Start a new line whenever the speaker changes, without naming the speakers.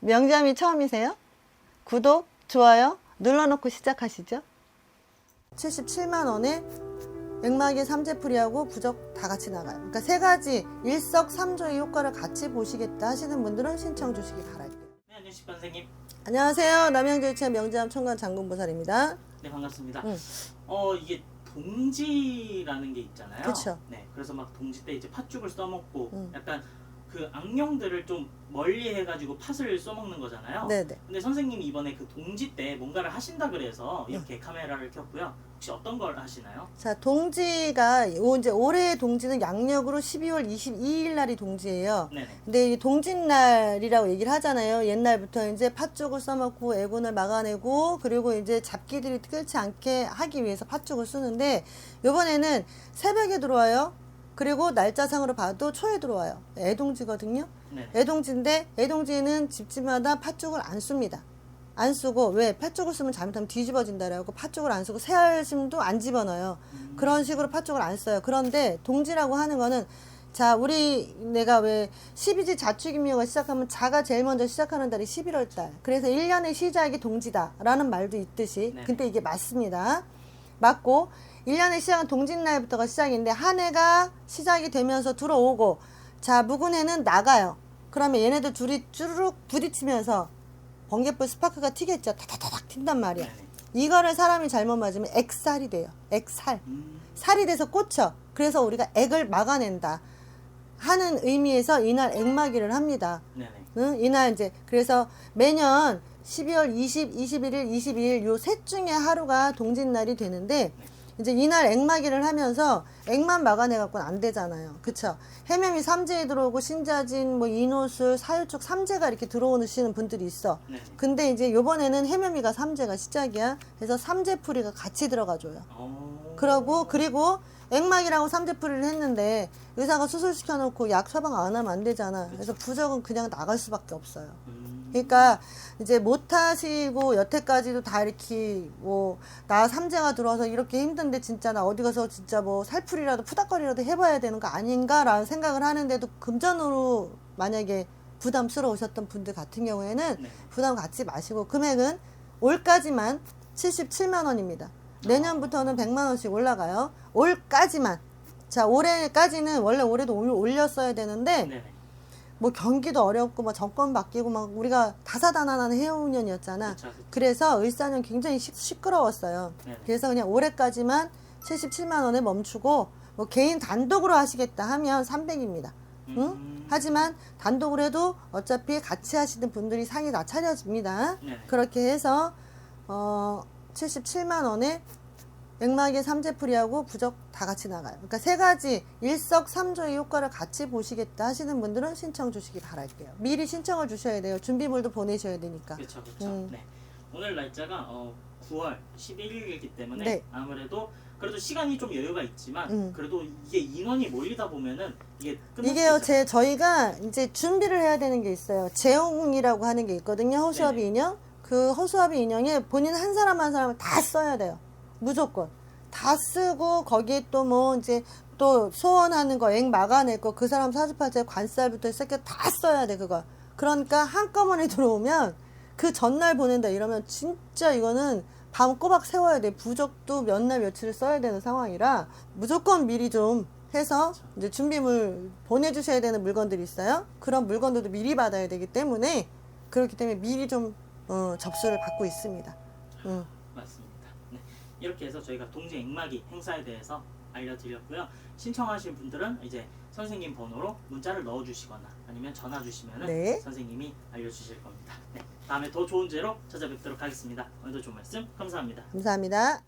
명잠이 처음이세요? 구독, 좋아요 눌러놓고 시작하시죠. 77만 원에 액막에 삼재풀이하고 부적 다 같이 나가요. 그러니까 세 가지 일석삼조의 효과를 같이 보시겠다 하시는 분들은 신청 주시기 바랄게요.
네, 안녕하십니까 선생님.
안녕하세요. 남양주의체 명잠 총괄 장군보살입니다.
네, 반갑습니다.
응.
어, 이게 동지라는 게 있잖아요.
그쵸.
네, 그래서 막 동지 때 이제 팥죽을 써먹고
응.
약간 그 악령들을 좀 멀리 해가지고 팥을 써먹는 거잖아요.
네네.
근데 선생님이 이번에 그 동지 때 뭔가를 하신다 그래서 이렇게 카메라를 켰고요. 혹시 어떤 걸 하시나요?
자, 동지가 요 이제 올해의 동지는 양력으로 12월 22일 날이 동지예요.
네네.
근데 이 동짓날이라고 얘기를 하잖아요. 옛날부터 이제 팥죽을 써먹고 애군을 막아내고 그리고 이제 잡기들이 끌지 않게 하기 위해서 팥죽을 쓰는데 요번에는 새벽에 들어와요. 그리고 날짜상으로 봐도 초에 들어와요. 애동지거든요.
네네.
애동지인데 애동지는 집집마다 팥죽을 안 씁니다. 안 쓰고 왜 팥죽을 쓰면 잘못하면 뒤집어진다라고 팥죽을 안 쓰고 새알심도 안 집어넣어요. 그런 식으로 팥죽을 안 써요. 그런데 동지라고 하는 거는 자 우리 내가 왜 12지 자축인묘가 시작하면 자가 제일 먼저 시작하는 달이 11월 달. 그래서 1년의 시작이 동지다라는 말도 있듯이
네.
근데 이게 맞습니다. 맞고 1년의 시작은 동짓날부터가 시작인데 한 해가 시작이 되면서 들어오고 자 묵은 해는 나가요. 그러면 얘네들 둘이 쭈르륵 부딪히면서 번개불 스파크가 튀겠죠. 타타타닥 튄단 말이야.
네네.
이거를 사람이 잘못 맞으면 액살이 돼요. 액살.
음,
살이 돼서 꽂혀. 그래서 우리가 액을 막아낸다. 하는 의미에서 이날 액막이를 합니다. 응? 이날 이제 그래서 매년 12월 20, 21일, 22일 요 셋 중에 하루가 동짓날이 되는데 이제 이날 액막이를 하면서 액만 막아내 갖고는 안 되잖아요. 그쵸? 해명이 삼재에 들어오고 신자진, 뭐 인호술, 사유축 삼재가 이렇게 들어오시는 분들이 있어.
네네.
근데 이제 요번에는 해명이가 삼재가 시작이야. 그래서 삼재풀이가 같이 들어가줘요.
어,
그러고 그리고 액막이라고 삼재풀이를 했는데 의사가 수술시켜 놓고 약 처방 안 하면 안 되잖아. 그래서 부적은 그냥 나갈 수밖에 없어요.
음,
그러니까 이제 못 하시고 여태까지도 다 이렇게 뭐 나 삼재가 들어와서 이렇게 힘든데 진짜 나 어디 가서 진짜 뭐 살풀이라도 푸닥거리라도 해봐야 되는 거 아닌가라는 생각을 하는데도 금전으로 만약에 부담스러우셨던 분들 같은 경우에는
네.
부담 갖지 마시고 금액은 올까지만 77만 원입니다. 내년부터는 100만 원씩 올라가요. 올까지만. 자, 올해까지는 원래 올해도 올- 올렸어야 되는데
네네.
뭐 경기도 어렵고 뭐 정권 바뀌고 막 우리가 다사다난한 해운년이었잖아.
그쵸, 그쵸.
그래서 을사년 굉장히 시, 시끄러웠어요.
네네.
그래서 그냥 올해까지만 77만 원에 멈추고 뭐 개인 단독으로 하시겠다 하면 300입니다. 응?
음,
하지만 단독으로 해도 어차피 같이 하시는 분들이 상이 다 차려집니다.
네네.
그렇게 해서 어 77만 원에 액막에 삼재풀이하고 부적 다 같이 나가요. 그러니까 세 가지 일석삼조의 효과를 같이 보시겠다 하시는 분들은 신청 주시기 바랄게요. 미리 신청을 주셔야 돼요. 준비물도 보내셔야 되니까.
그렇죠, 그렇죠.
음.
네. 오늘 날짜가 어, 9월 11일이기 때문에
네.
아무래도 그래도 시간이 좀 여유가 있지만
음.
그래도 이게 인원이 몰리다 보면은 이게 이게요.
제 저희가 이제 준비를 해야 되는 게 있어요. 재홍이라고 하는 게 있거든요. 허수아비
네네.
인형. 그 허수아비 인형에 본인 한 사람 한 사람을 다 써야 돼요. 무조건 다 쓰고 거기에 또 뭐 이제 또 소원하는 거, 액 막아낼 거, 그 사람 사주팔자에 관살부터 시작해 다 써야 돼 그거. 그러니까 한꺼번에 들어오면 그 전날 보낸다 이러면 진짜 이거는 밤 꼬박 세워야 돼. 부적도 몇 날 며칠을 써야 되는 상황이라 무조건 미리 좀 해서 이제 준비물 보내주셔야 되는 물건들이 있어요. 그런 물건들도 미리 받아야 되기 때문에 그렇기 때문에 미리 좀 어, 접수를 받고 있습니다. 음.
맞습니다. 네. 이렇게 해서 저희가 동지 액막이 행사에 대해서 알려드렸고요. 신청하신 분들은 이제 선생님 번호로 문자를 넣어주시거나 아니면 전화 주시면은
네.
선생님이 알려주실 겁니다. 네. 다음에 더 좋은 제로 찾아뵙도록 하겠습니다. 오늘도 좋은 말씀 감사합니다.
감사합니다.